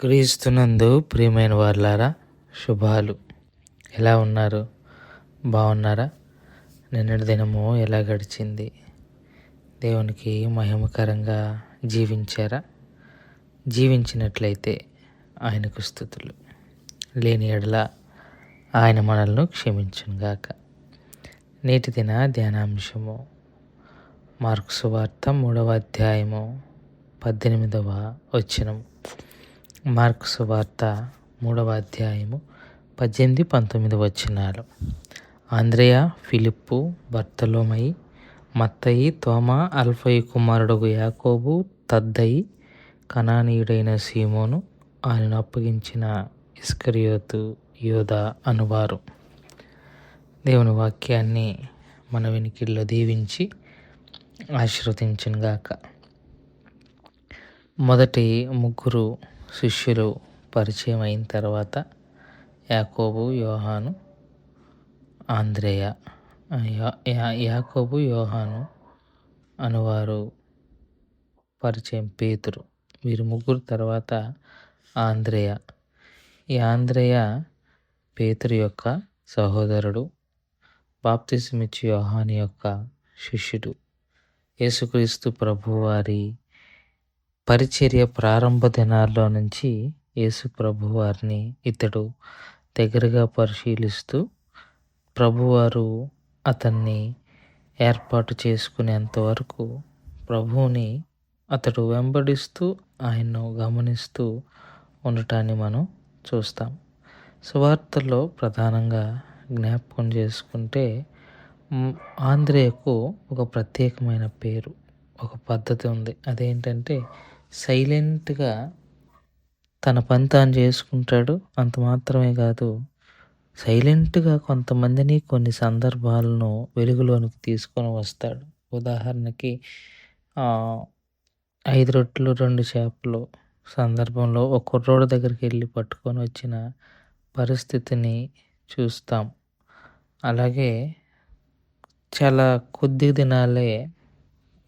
క్రీస్తునందు ప్రియమైన వార్లారా శుభాలు. ఎలా ఉన్నారు? బాగున్నారా నిన్నటి దినము ఎలా గడిచింది? దేవునికి మహిమకరంగా జీవించారా? జీవించినట్లయితే ఆయనకు స్థుతులు. లేని ఎడల ఆయన మనల్ని క్షమించునుగాక. నేటి దిన ధ్యానాంశము. మార్క్సు వార్త మూడవ అధ్యాయము పద్దెనిమిదవ వచ్చినము మార్కు సువార్త మూడవ అధ్యాయము పద్దెనిమిది పంతొమ్మిది వచ్చినాలు ఆంధ్రయ ఫిలిప్పు బర్తలోమయి మత్తయి తోమ అల్ఫయి కుమారుడుగు యాకోబు తద్దయి కనానీయుడైన సీమోను ఆయనను అప్పగించిన ఇస్కరియోతు యోధ అనువారు. దేవుని వాక్యాన్ని మన వెనికిల్లో దీవించి ఆశీర్వదించినగాక. మొదటి ముగ్గురు శిష్యులు పరిచయం అయిన తర్వాత యాకోబు యోహాను ఆంధ్రేయ యాకోబు యోహాను అనువారు పరిచయం పేతురు. వీరు ముగ్గురు తర్వాత ఆంధ్రేయ ఈ ఆంధ్రేయ పేతురు యొక్క సహోదరుడు బాప్తిసమిచ్చి యోహాని యొక్క శిష్యుడు. యేసుక్రీస్తు ప్రభువారి పరిచర్య ప్రారంభ దినాల్లో నుంచి యేసు ప్రభువారిని ఇతడు దగ్గరగా పరిశీలిస్తూ ప్రభువారు అతన్ని ఏర్పాటు చేసుకునేంత వరకు ప్రభువుని అతడు వెంబడిస్తూ ఆయన్ను గమనిస్తూ ఉండటాన్ని మనం చూస్తాం. సువార్తల్లో ప్రధానంగా జ్ఞాపకం చేసుకుంటే ఆంధ్రేయకు ఒక ప్రత్యేకమైన పేరు ఒక పద్ధతి ఉంది. అదేంటంటే సైలెంట్గా తన పని తాను చేసుకుంటాడు అంత మాత్రమే కాదు సైలెంట్గా కొంతమందిని కొన్ని సందర్భాలను వెలుగులోనికి తీసుకొని వస్తాడు. ఉదాహరణకి ఐదు రొట్టెలు రెండు చేపలు సందర్భంలో ఒక కుర్రోడు దగ్గరికి వెళ్ళి పట్టుకొని వచ్చిన పరిస్థితిని చూస్తాం. అలాగే చాలా కొద్ది దినాలే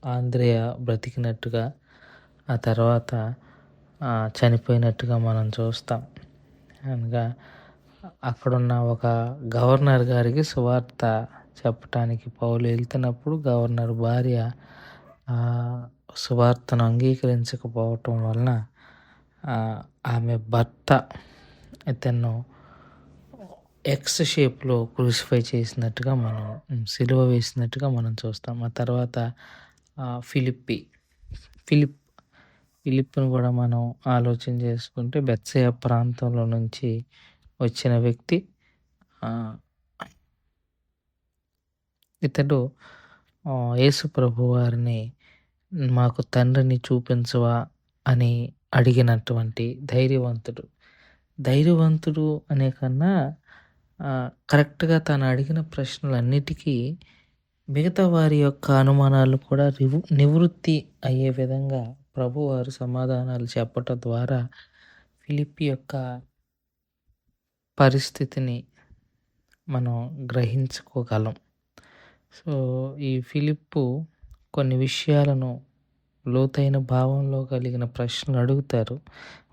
ఆంధ్రేయ బ్రతికినట్టుగా ఆ తర్వాత చనిపోయినట్టుగా మనం చూస్తాం. అనగా అక్కడున్న ఒక గవర్నర్ గారికి సువార్త చెప్పటానికి పౌలు వెళ్తున్నప్పుడు గవర్నర్ భార్య సువార్తను అంగీకరించకపోవటం వలన ఆమె భర్త ఇతను ఎక్స్ షేప్లో క్రూసిఫై చేసినట్టుగా మనం సిలువ వేసినట్టుగా మనం చూస్తాం. ఆ తర్వాత ఫిలిప్పి ఫిలిప్ పిలుపుని కూడా మనం ఆలోచన చేసుకుంటే బెత్సయ ప్రాంతంలో నుంచి వచ్చిన వ్యక్తి ఇతడు యేసు ప్రభు వారిని మాకు తండ్రిని చూపించవా అని అడిగినటువంటి ధైర్యవంతుడు. ధైర్యవంతుడు అనే కన్నా కరెక్ట్గా తను అడిగిన ప్రశ్నలన్నిటికీ మిగతా వారి యొక్క అనుమానాలు కూడా నివృత్తి అయ్యే విధంగా ప్రభువారు సమాధానాలు చెప్పటం ద్వారా ఫిలిప్ యొక్క పరిస్థితిని మనం గ్రహించుకోగలం. సో ఈ ఫిలిప్పు కొన్ని విషయాలను లోతైన భావంలో కలిగిన ప్రశ్నలు అడుగుతారు.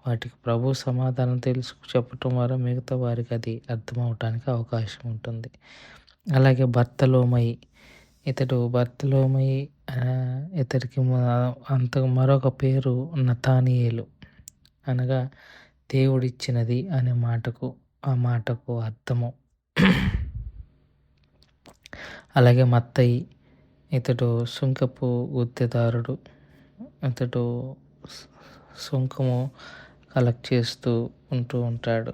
వాటికి ప్రభు సమాధానం తెలుసు చెప్పటం ద్వారా మిగతా వారికి అది అర్థమవటానికి అవకాశం ఉంటుంది. అలాగే భర్తలోమయి ఇతడు భర్తలోమయి ఇతడికి అంత మరొక పేరు నతానియేలు అనగా దేవుడిచ్చినది అనే మాటకు ఆ మాటకు అర్థము. అలాగే మత్తయి ఇతడు సుంకపు గుత్తెదారుడు. ఇతడు సుంకము కలెక్ట్ చేస్తూ ఉంటూ ఉంటాడు.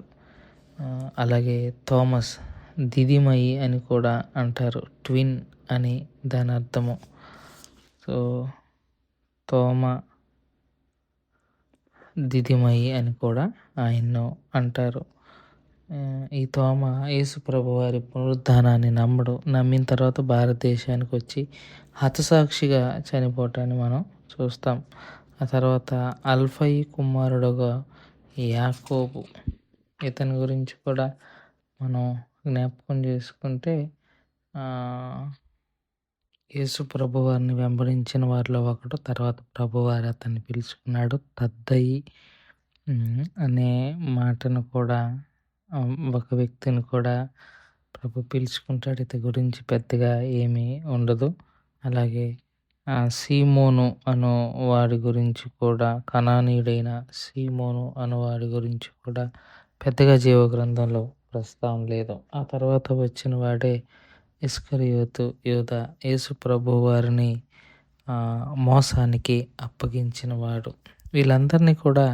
అలాగే థామస్ దిదిమయి అని కూడా అంటారు. ట్విన్ అని దాని అర్థము. సో తోమ దిదిమయి అని కూడా ఆయన్ను అంటారు. ఈ తోమ యేసుప్రభు వారి పునరుద్ధానాన్ని నమ్మడు నమ్మిన తర్వాత భారతదేశానికి వచ్చి హతసాక్షిగా చనిపోవటాన్ని మనం చూస్తాం. ఆ తర్వాత అల్ఫై కుమారుడుగా యాకోబు. ఇతని గురించి కూడా మనం జ్ఞాపకం చేసుకుంటే యేసు ప్రభువారిని వెంబడించిన వారిలో ఒకడు తర్వాత ప్రభువారు అతన్ని పిలుచుకున్నాడు తద్దయి అనే మాటను కూడా ఒక వ్యక్తిని కూడా ప్రభు పిలుచుకుంటాడు. ఇతని గురించి పెద్దగా ఏమీ ఉండదు. అలాగే సీమోను అను వాడి గురించి కూడా కణానీయుడైన సీమోను అను వాడి గురించి కూడా పెద్దగా జీవ గ్రంథంలో ప్రస్తావన లేదు. ఆ తర్వాత వచ్చిన వాడే ఇస్కరియోతు యోధ యేసు ప్రభు వారిని మోసానికి అప్పగించిన వాడు. వీళ్ళందరినీ కూడా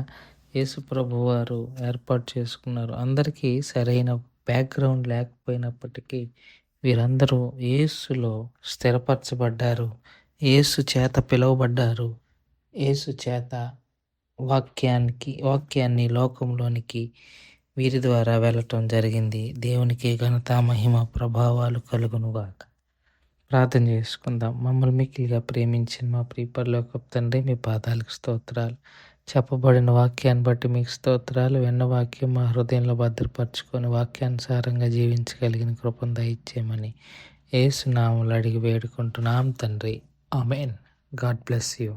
యేసు ప్రభు వారు ఏర్పాటు చేసుకున్నారు. అందరికీ సరైన బ్యాక్‌గ్రౌండ్ లేకపోయినప్పటికీ వీరందరూ యేసులో స్థిరపరచబడ్డారు. యేసు చేత పిలువబడ్డారు. యేసు చేత వాక్యానికి వాక్యాన్ని లోకంలోనికి వీరి ద్వారా వెళ్ళటం జరిగింది. దేవునికి ఘనత, మహిమ, ప్రభావాలు కలుగునుగాక. ప్రార్థన చేసుకుందాం. మమ్మల్ని మిక్కిలిగా ప్రేమించిన మా ప్రీపర్లోకి తండ్రి మీ పాదాలకు స్తోత్రాలు. చెప్పబడిన వాక్యాన్ని బట్టి మీకు స్తోత్రాలు. విన్న వాక్యం మా హృదయంలో భద్రపరచుకొని వాక్యానుసారంగా జీవించగలిగిన కృపను దయచేయమని ఏసునాములు అడిగి వేడుకుంటున్నాం తండ్రి. Amen God bless you.